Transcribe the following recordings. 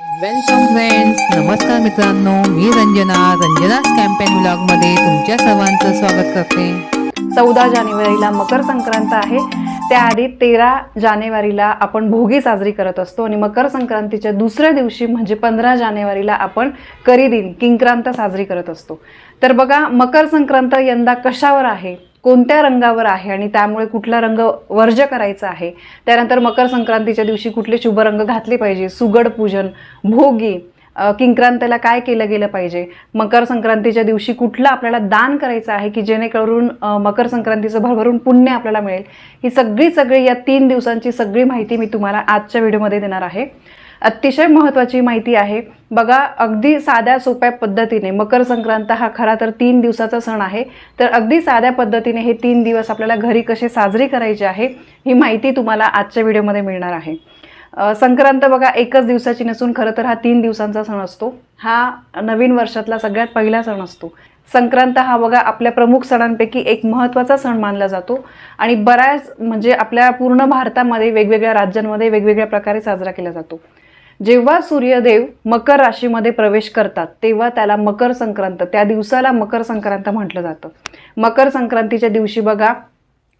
Welcome friends नमस्कार मित्रांनो मी रंजना. रंजनाच कॅम्पेन मध्ये तुमच्या सर्वांचं स्वागत करते. चौदा जानेवारीला मकर संक्रांत आहे. त्याआधी तेरा जानेवारीला आपण भोगी साजरी करत असतो आणि मकर संक्रांतीच्या दुसऱ्या दिवशी म्हणजे पंधरा जानेवारीला आपण करी दिन किंक्रांत साजरी करत असतो. तर बघा मकर संक्रांत यंदा कशावर आहे? कोणत्या रंगावर आहे आणि त्यामुळे कुठला रंग वर्ज करायचा आहे? त्यानंतर मकर संक्रांतीच्या दिवशी कुठले शुभ रंग घातले पाहिजे? सुगड पूजन भोगी किंक्रांतीला काय केलं गेलं पाहिजे? मकर संक्रांतीच्या दिवशी कुठलं आपल्याला दान करायचं आहे की जेणेकरून मकर संक्रांतीचं भरभरून पुण्य आपल्याला मिळेल? ही सगळी सगळी या तीन दिवसांची सगळी माहिती मी तुम्हाला आजच्या व्हिडिओमध्ये देणार आहे. अतिशय महत्त्वाची माहिती आहे. बघा अगदी साध्या सोप्या पद्धतीने मकर संक्रांत हा खरा तर तीन दिवसाचा सण आहे. तर अगदी साध्या पद्धतीने हे तीन दिवस आपल्याला घरी कसे साजरे करायचे आहे ही माहिती तुम्हाला आजच्या व्हिडिओमध्ये मिळणार आहे. संक्रांत बघा एकच दिवसाची नसून खरं तर हा तीन दिवसांचा सण असतो. हा नवीन वर्षातला सगळ्यात पहिला सण असतो. संक्रांत हा बघा आपल्या प्रमुख सणांपैकी एक महत्त्वाचा सण मानला जातो. आणि बऱ्याच म्हणजे आपल्या पूर्ण भारतामध्ये वेगवेगळ्या राज्यांमध्ये वेगवेगळ्या प्रकारे साजरा केला जातो. जेव्हा सूर्यदेव मकर राशीमध्ये प्रवेश करतात तेव्हा त्याला मकर संक्रांत त्या दिवसाला मकर संक्रांत म्हटलं जातं. मकर संक्रांतीच्या दिवशी बघा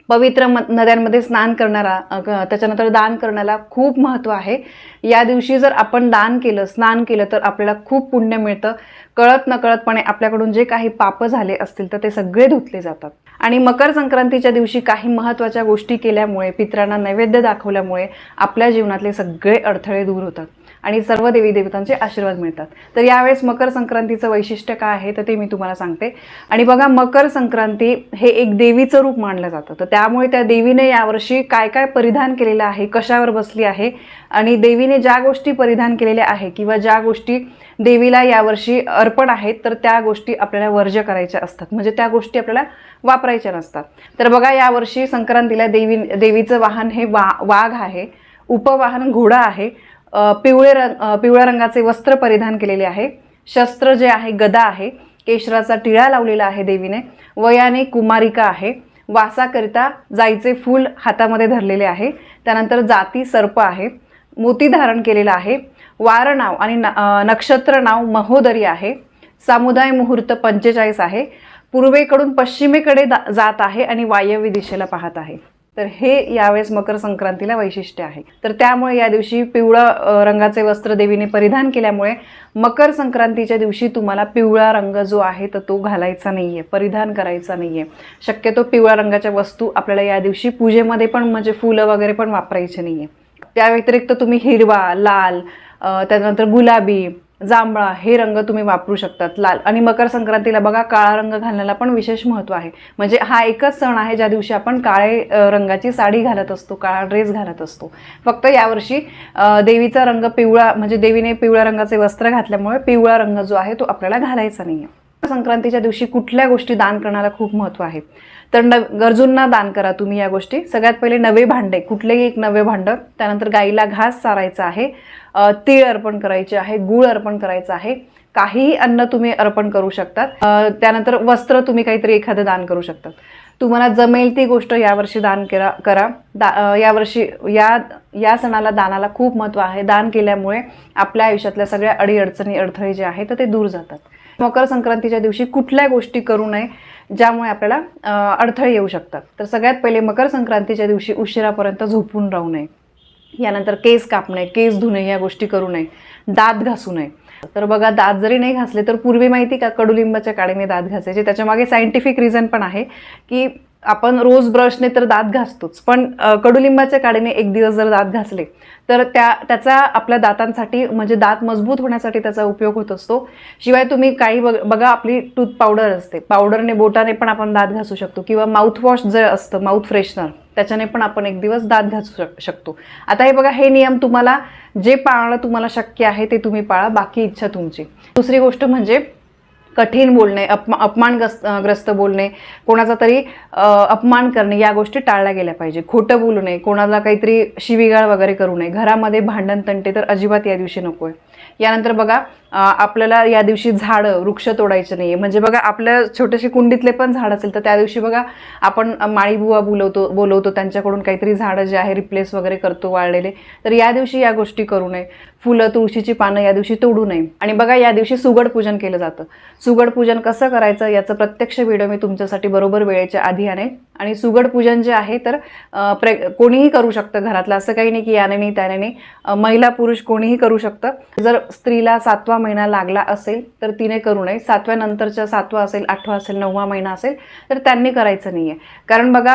पवित्र म नद्यांमध्ये स्नान करणारा त्याच्यानंतर दान करण्याला खूप महत्त्व आहे. या दिवशी जर आपण दान केलं स्नान केलं तर आपल्याला खूप पुण्य मिळतं. कळत नकळतपणे आपल्याकडून जे काही पापं झाले असतील तर ते सगळे धुतले जातात. आणि मकर संक्रांतीच्या दिवशी काही महत्त्वाच्या गोष्टी केल्यामुळे पित्रांना नैवेद्य दाखवल्यामुळे आपल्या जीवनातले सगळे अडथळे दूर होतात. आणि सर्व देवी देवतांचे आशीर्वाद मिळतात. तर यावेळेस मकर संक्रांतीचं वैशिष्ट्य काय आहे तर ते मी तुम्हाला सांगते. आणि बघा मकर संक्रांती हे एक देवीचं रूप मानलं जातं. तर त्यामुळे त्या देवीने यावर्षी काय काय परिधान केलेलं आहे कशावर बसली आहे आणि देवीने ज्या गोष्टी परिधान केलेल्या आहे किंवा ज्या गोष्टी देवीला यावर्षी अर्पण आहेत तर त्या गोष्टी आपल्याला वर्ज्य करायच्या असतात. म्हणजे त्या गोष्टी आपल्याला वापरायच्या नसतात. तर बघा यावर्षी संक्रांतीला देवी देवीचं वाहन हे वा वाघ आहे. उपवाहन घोडा आहे. पिवळे रंग पिवळ्या रंगाचे वस्त्र परिधान केलेले आहे. शस्त्र जे आहे गदा आहे. केशराचा टिळा लावलेला आहे देवीने. वयाने कुमारिका आहे. वासाकरिता जाईचे फूल हातामध्ये धरलेले आहे. त्यानंतर जाती सर्प आहे. मोती धारण केलेलं आहे. वार नाव आणि न- नक्षत्र नाव महोदरी आहे. सामुदाय मुहूर्त पंचेचाळीस आहे. पूर्वेकडून पश्चिमेकडे दा- जात आहे आणि वायव्य दिशेला पाहत आहे. तर हे यावेळेस मकर संक्रांतीला वैशिष्ट्य आहे. तर त्यामुळे या दिवशी पिवळा रंगाचे वस्त्र देवीने परिधान केल्यामुळे मकर संक्रांतीच्या दिवशी तुम्हाला पिवळा रंग जो आहे तर तो घालायचा नाही आहे परिधान करायचा नाही आहे शक्यतो पिवळ्या रंगाच्या वस्तू आपल्याला या दिवशी पूजेमध्ये पण म्हणजे फुलं वगैरे पण वापरायचे आहे त्या व्यतिरिक्त तुम्ही हिरवा लाल त्यानंतर गुलाबी जांभळा हे रंग तुम्ही वापरू शकतात. लाल आणि मकर संक्रांतीला बघा काळा रंग घालण्याला पण विशेष महत्त्व आहे. म्हणजे हा एकच सण आहे ज्या दिवशी आपण काळे रंगाची साडी घालत असतो काळा ड्रेस घालत असतो. फक्त यावर्षी देवीचा रंग पिवळा म्हणजे देवीने पिवळ्या रंगाचे वस्त्र घातल्यामुळे पिवळा रंग जो आहे तो आपल्याला घालायचा नाही आहे संक्रांतीच्या दिवशी कुठल्या गोष्टी दान करण्याला खूप महत्त्व आहे? तर न गरजूंना दान करा तुम्ही या गोष्टी. सगळ्यात पहिले नवे भांडे. कुठलेही एक नवे भांडं. त्यानंतर गाईला घास चारायचा आहे. तीळ अर्पण करायचे आहे. गूळ अर्पण करायचं आहे. काहीही अन्न तुम्ही अर्पण करू शकतात. त्यानंतर वस्त्र तुम्ही काहीतरी एखादं दान करू शकतात. तुम्हाला जमेल ती गोष्ट यावर्षी दान करा करा. दा यावर्षी या या सणाला दानाला खूप महत्त्व आहे. दान केल्यामुळे आपल्या आयुष्यातल्या सगळ्या अडीअडचणी अडथळे जे आहेत तर ते दूर जातात. मकर संक्रांतीच्या दिवशी कुठल्या गोष्टी करू नये ज्यामुळे आपल्याला अडथळे येऊ शकतात. तर सगळ्यात पहिले मकर संक्रांतीच्या दिवशी उशिरापर्यंत झोपून राहू नये. यानंतर केस कापणे केस धुणे या गोष्टी करू नये. दात घासू नये. तर बघा दात जरी नाही घासले तर पूर्वी माहिती का कडुलिंबाच्या काडीने दात घासायचे. त्याच्यामागे सायंटिफिक रिझन पण आहे की आपण रोज ब्रशने तर दात घासतोच. पण कडुलिंबाच्या काडीने एक दिवस जर दात घासले तर त्या त्याचा आपल्या दातांसाठी म्हणजे दात मजबूत होण्यासाठी त्याचा उपयोग होत असतो. शिवाय तुम्ही काही बघ बघा आपली टूथ पावडर असते. पावडरने बोटाने पण आपण दात घासू शकतो. किंवा माउथवॉश जे असतं माउथ फ्रेशनर त्याच्याने पण आपण एक दिवस दात घासू शक शकतो. आता हे बघा हे नियम तुम्हाला जे पाळणं तुम्हाला शक्य आहे ते तुम्ही पाळा. बाकी इच्छा तुमची. दुसरी गोष्ट म्हणजे कठीण बोलणे अपमा अपमानग्रस्त ग्रस्त बोलणे कोणाचा तरी अपमान करणे या गोष्टी टाळल्या गेल्या पाहिजे. खोटं बोलू नये कोणाला काहीतरी शिवीगाळ वगैरे करू नये. घरामध्ये भांडण तंटे तर अजिबात या दिवशी नको आहे यानंतर बघा आपल्याला या दिवशी झाडं वृक्ष तोडायचे नाही म्हणजे बघा आपल्या छोटेसे कुंडीतले पण झाड असेल तर त्या दिवशी बघा आपण माळीबुवा बोलवतो बोलवतो त्यांच्याकडून काहीतरी झाडं जे आहे रिप्लेस वगैरे करतो वाळलेले. तर या दिवशी या गोष्टी करू नये. फुलं तुळशीची पानं या दिवशी तोडू नये. आणि बघा या दिवशी सुगड पूजन केलं जातं. सुगड पूजन कसं करायचं याचं प्रत्यक्ष व्हिडिओ मी तुमच्यासाठी बरोबर वेळेच्या आधी आणेन. आणि सुगड पूजन जे आहे तर प्रे कोणीही करू शकतं घरातलं. असं काही नाही की याने नाही त्याने नाही. महिला पुरुष कोणीही करू शकतं. जर स्त्रीला सातवा महिना लागला असेल तर तिने करू नये. सातव्यानंतरच्या सातवा असेल आठवा असेल नववा महिना असेल तर त्यांनी करायचं नाही आहे कारण बघा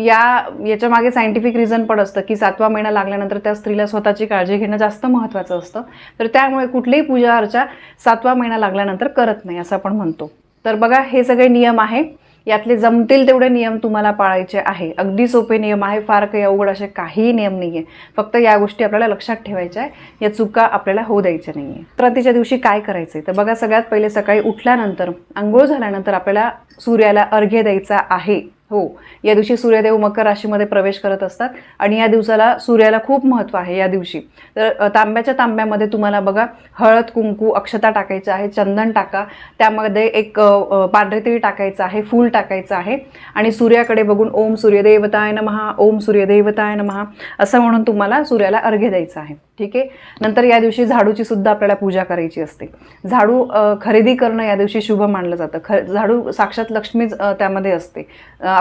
या याच्या मागे सायंटिफिक रिझन पण असतं की सातवा महिना लागल्यानंतर त्या स्त्रीला स्वतःची काळजी घेणं जास्त महत्त्वाचं असतं. तर त्यामुळे कुठलीही पूजा अर्चा सातवा महिना लागल्यानंतर करत नाही असं आपण म्हणतो. तर बघा हे सगळे नियम आहे. यातले जमतील तेवढे नियम तुम्हाला पाळायचे आहे. अगदी सोपे नियम आहे फार काही अवघड असे काहीही नियम नाही आहे फक्त या गोष्टी आपल्याला लक्षात ठेवायच्या आहे. या चुका आपल्याला होऊ द्यायच्या नाही आहे संक्रांतीच्या दिवशी काय करायचं तर बघा सगळ्यात पहिले सकाळी उठल्यानंतर आंघोळ झाल्यानंतर आपल्याला सूर्याला अर्घ्य द्यायचा आहे. हो. या दिवशी सूर्यदेव मकर राशीमध्ये प्रवेश करत असतात आणि या दिवसाला सूर्याला खूप महत्त्व आहे या दिवशी. तर तांब्याच्या तांब्यामध्ये तुम्हाला बघा हळद कुंकू अक्षता टाकायचं आहे चंदन टाका. त्यामध्ये एक अ, पांढरे टाकायचं आहे फूल टाकायचं आहे. आणि सूर्याकडे बघून ओम सूर्यदेवताय नमहा ओम सूर्यदेवताय नमहा असं म्हणून तुम्हाला सूर्याला अर्घ्य द्यायचं आहे. ठीक आहे? नंतर या दिवशी झाडूची सुद्धा आपल्याला पूजा करायची असते. झाडू खरेदी करणं या दिवशी शुभ मानलं जातं. ख झाडू साक्षात लक्ष्मीच त्यामध्ये असते.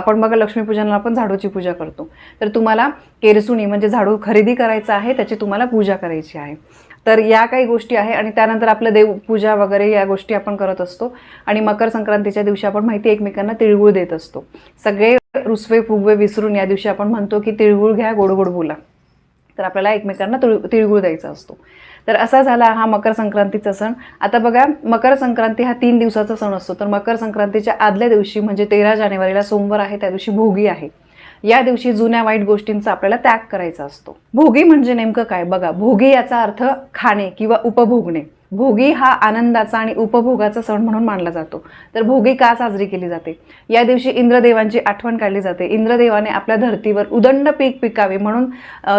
आपण बघा लक्ष्मीपूजनाला आपण झाडूची पूजा करतो. तर तुम्हाला केरसुणी म्हणजे झाडू खरेदी करायचं आहे त्याची तुम्हाला पूजा करायची आहे. तर या काही गोष्टी आहे आणि त्यानंतर आपलं देवपूजा वगैरे या गोष्टी आपण करत असतो. आणि मकर संक्रांतीच्या दिवशी आपण माहिती एकमेकांना तिळगुळ देत असतो. सगळे रुसवे फुगवे विसरून या दिवशी आपण म्हणतो की तिळगुळ घ्या गोड गोड बोला. तर आपल्याला एकमेकांना तिळ तिळगुळ द्यायचा असतो. तर असा झाला हा मकर संक्रांतीचा सण. आता बघा मकर संक्रांती हा तीन दिवसाचा सण असतो. तर मकर संक्रांतीच्या आदल्या दिवशी म्हणजे तेरा जानेवारीला सोमवार आहे त्या दिवशी भोगी आहे. या दिवशी जुन्या वाईट गोष्टींचा आपल्याला त्याग करायचा असतो. भोगी म्हणजे नेमकं काय? बघा भोगी याचा अर्थ खाणे किंवा उपभोगणे. भोगी हा आनंदाचा आणि उपभोगाचा सण म्हणून मानला जातो. तर भोगी का साजरी केली जाते? या दिवशी इंद्रदेवांची आठवण काढली जाते. इंद्रदेवाने आपल्या धर्तीवर उदंड पीक पिकावे म्हणून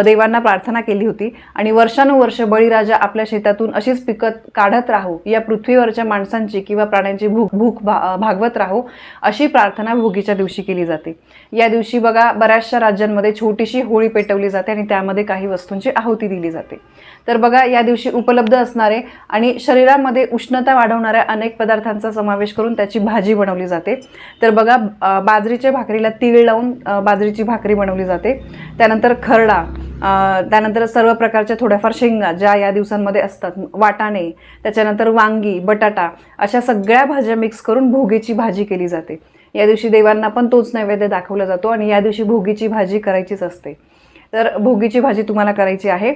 देवांना प्रार्थना केली होती. आणि वर्षानुवर्ष बळीराजा आपल्या शेतातून अशीच पिकत काढत राहू या पृथ्वीवरच्या माणसांची किंवा प्राण्यांची भूक भूक भा भागवत राहू अशी प्रार्थना भोगीच्या दिवशी केली जाते. या दिवशी बघा बऱ्याचशा राज्यांमध्ये छोटीशी होळी पेटवली जाते आणि त्यामध्ये काही वस्तूंची आहुती दिली जाते. तर बघा या दिवशी उपलब्ध असणारे आणि आणि शरीरामध्ये उष्णता वाढवणाऱ्या अनेक पदार्थांचा समावेश करून त्याची भाजी बनवली जाते. तर बघा बाजरीच्या भाकरीला तीळ लावून बाजरीची भाकरी बनवली जाते. त्यानंतर खरडा त्यानंतर सर्व प्रकारच्या थोड्याफार शेंगा ज्या या दिवसांमध्ये असतात वाटाणे त्याच्यानंतर वांगी बटाटा अशा सगळ्या भाज्या मिक्स करून भोगीची भाजी केली जाते. या दिवशी देवांना पण तोच नैवेद्य दाखवला जातो आणि या दिवशी भोगीची भाजी करायचीच असते. तर भोगीची भाजी तुम्हाला करायची आहे.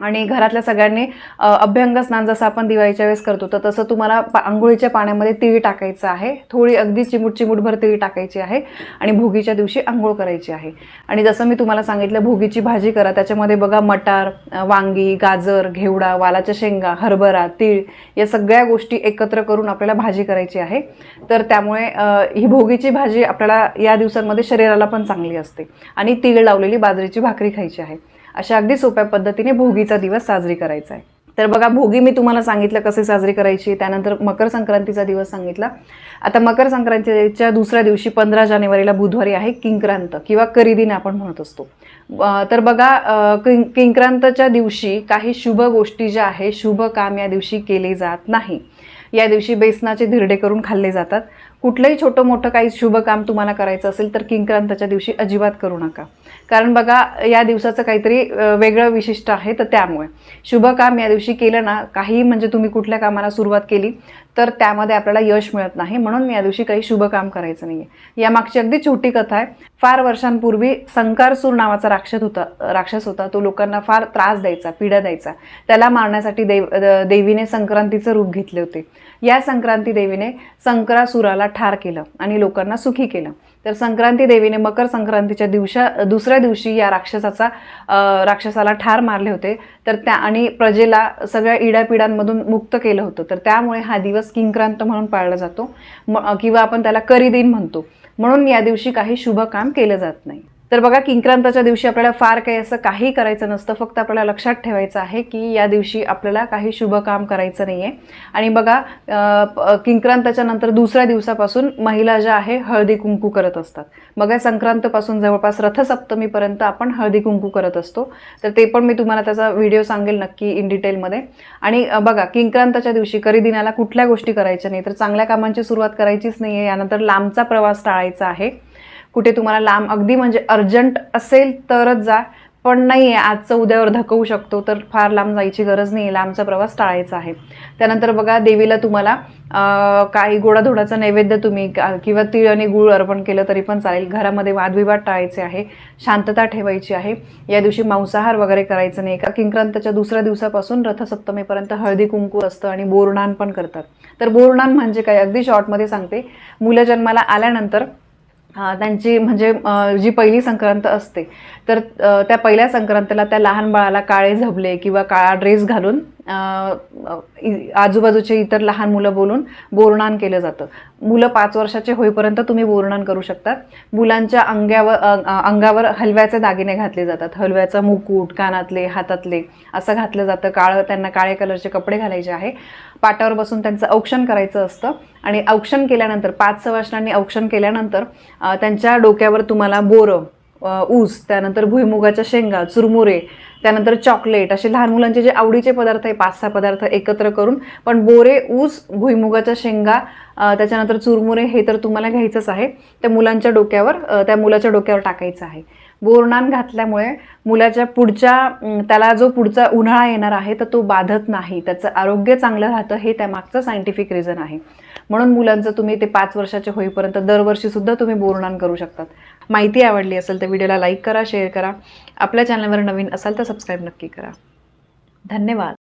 आणि घरातल्या सगळ्यांनी अभ्यंग स्नान जसं आपण दिवाळीच्या वेळेस करतो तर तसं तुम्हाला पा आंघोळीच्या पाण्यामध्ये तिळ टाकायचं आहे. थोडी अगदी चिमूट चिमूटभर तिळ टाकायची आहे आणि भोगीच्या दिवशी आंघोळ करायची आहे. आणि जसं मी तुम्हाला सांगितलं भोगीची भाजी करा. त्याच्यामध्ये बघा मटार वांगी गाजर घेवडा वालाच्या शेंगा हरभरा तीळ या सगळ्या गोष्टी एकत्र करून आपल्याला भाजी करायची आहे. तर त्यामुळे ही भोगीची भाजी आपल्याला या दिवसांमध्ये शरीराला पण चांगली असते. आणि तीळ लावलेली बाजरीची भाकरी खायची आहे. अशा अगदी सोप्या पद्धतीने भोगीचा दिवस साजरी करायचा आहे. तर बघा भोगी मी तुम्हाला सांगितलं कसे साजरी करायची त्यानंतर मकर संक्रांतीचा दिवस सांगितला. आता मकर संक्रांतीच्या दुसऱ्या दिवशी पंधरा जानेवारीला बुधवारी आहे किंक्रांत किंवा करीदिन आपण म्हणत असतो. तर बघा किं किंक्रांतच्या दिवशी काही शुभ गोष्टी ज्या आहे शुभ काम या दिवशी केले जात नाही. या दिवशी बेसनाचे धिरडे करून खाल्ले जातात. कुठलंही छोटं मोठं काही शुभ काम तुम्हाला करायचं असेल तर किंक्रांताच्या दिवशी अजिबात करू नका. कारण बघा या दिवसाचं काहीतरी वेगळं विशिष्ट आहे तर त्यामुळे. शुभ काम या दिवशी केलं ना काही म्हणजे तुम्ही कुठल्या कामाला सुरुवात केली तर त्यामध्ये आपल्याला यश मिळत नाही. म्हणून या दिवशी काही शुभ काम करायचं नाही आहे यामागची अगदी छोटी कथा आहे. फार वर्षांपूर्वी संकारसूर नावाचा राक्षस होता राक्षस होता. तो लोकांना फार त्रास द्यायचा पीडा द्यायचा. त्याला मारण्यासाठी देव देवीने संक्रांतीचं रूप घेतले होते. या संक्रांती देवीने संक्रासुराला ठार केलं आणि लोकांना सुखी केलं. तर संक्रांती देवीने मकर संक्रांतीच्या दिवशा दुसऱ्या दिवशी या राक्षसाचा राक्षसाला ठार मारले होते. तर त्या आणि प्रजेला सगळ्या इडापिडांमधून मुक्त केलं होतं. तर त्यामुळे हा दिवस किंक्रांत म्हणून पाळला जातो. म किंवा आपण त्याला करीदिन म्हणतो. म्हणून या दिवशी काही शुभ काम केलं जात नाही. तर बघा किंक्रांताच्या दिवशी आपल्याला फार काही असं काही करायचं नसतं. फक्त आपल्याला लक्षात ठेवायचं आहे की या दिवशी आपल्याला काही शुभ काम करायचं नाही आहे आणि बघा किंक्रांताच्या नंतर दुसऱ्या दिवसापासून महिला ज्या आहे हळदी कुंकू करत असतात. बघा संक्रांतपासून जवळपास रथसप्तमीपर्यंत आपण हळदी कुंकू करत असतो. तर ते पण मी तुम्हाला त्याचा व्हिडिओ सांगेल नक्की इन डिटेलमध्ये. आणि बघा किंक्रांताच्या दिवशी करी दिनाला कुठल्या गोष्टी करायच्या नाही तर चांगल्या कामांची सुरुवात करायचीच नाही आहे यानंतर लांबचा प्रवास टाळायचा आहे. कुठे तुम्हाला लांब अगदी म्हणजे अर्जंट असेल तरच जा. पण नाही आहे आजचं उद्यावर धकवू शकतो तर फार लांब जायची गरज नाही आहे लांबचा प्रवास टाळायचा आहे. त्यानंतर बघा देवीला तुम्हाला काही गोडाधोडाचा नैवेद्य तुम्ही किंवा तीळ आणि गुळ अर्पण केलं तरी पण चालेल. घरामध्ये वादविवाद टाळायचे आहे. शांतता ठेवायची आहे. या दिवशी मांसाहार वगैरे करायचं नाही. का किंक्रांताच्या दुसऱ्या दिवसापासून रथसप्तमीपर्यंत हळदी कुंकू असतं आणि बोरणान पण करतात. तर बोरणान म्हणजे काय? अगदी शॉर्टमध्ये सांगते. मुलं जन्माला आल्यानंतर त्यांची म्हणजे जी पहिली संक्रांत असते तर त्या पहिल्या संक्रांतीला त्या लहान बाळाला काळे झबले किंवा काळा ड्रेस घालून आजूबाजूचे इतर लहान मुलं बोलून बोरणान केलं जातं. मुलं पाच वर्षाचे होईपर्यंत तुम्ही बोरणान करू शकता मुलांच्या अंगावर अंगावर हलव्याचे दागिने घातले जातात. हलव्याचा मुकुट कानातले हातातले असं घातलं जातं. काळं त्यांना काळे कलरचे कपडे घालायचे आहे. पाटावर बसून त्यांचं औक्षण करायचं असतं. आणि औक्षण केल्यानंतर पाच सवासणांनी औक्षण केल्यानंतर त्यांच्या डोक्यावर तुम्हाला बोरं ऊस त्यानंतर भुईमुगाच्या शेंगा चुरमुरे त्यानंतर चॉकलेट असे लहान मुलांचे जे आवडीचे पदार्थ आहे पाच सहा पदार्थ एकत्र करून पण बोरे ऊस भुईमुगाच्या शेंगा त्याच्यानंतर चुरमुरे हे तर तुम्हाला घ्यायचंच आहे. त्या मुलांच्या डोक्यावर त्या मुलाच्या डोक्यावर टाकायचं आहे. बोरणान घातल्यामुळे मुलाच्या पुढच्या त्याला जो पुढचा उन्हाळा येणार आहे तर तो बाधत नाही. त्याचं आरोग्य चांगलं राहतं हे त्यामागचं सायंटिफिक रिझन आहे. म्हणून मुलांचं तुम्ही ते पाच वर्षाचे होईपर्यंत दरवर्षी सुद्धा तुम्ही बोरणान करू शकतात. माहिती आवडली असेल तर व्हिडिओला लाईक करा शेअर करा. आपल्या चॅनलवर नवीन असाल तर सबस्क्राईब नक्की करा. धन्यवाद.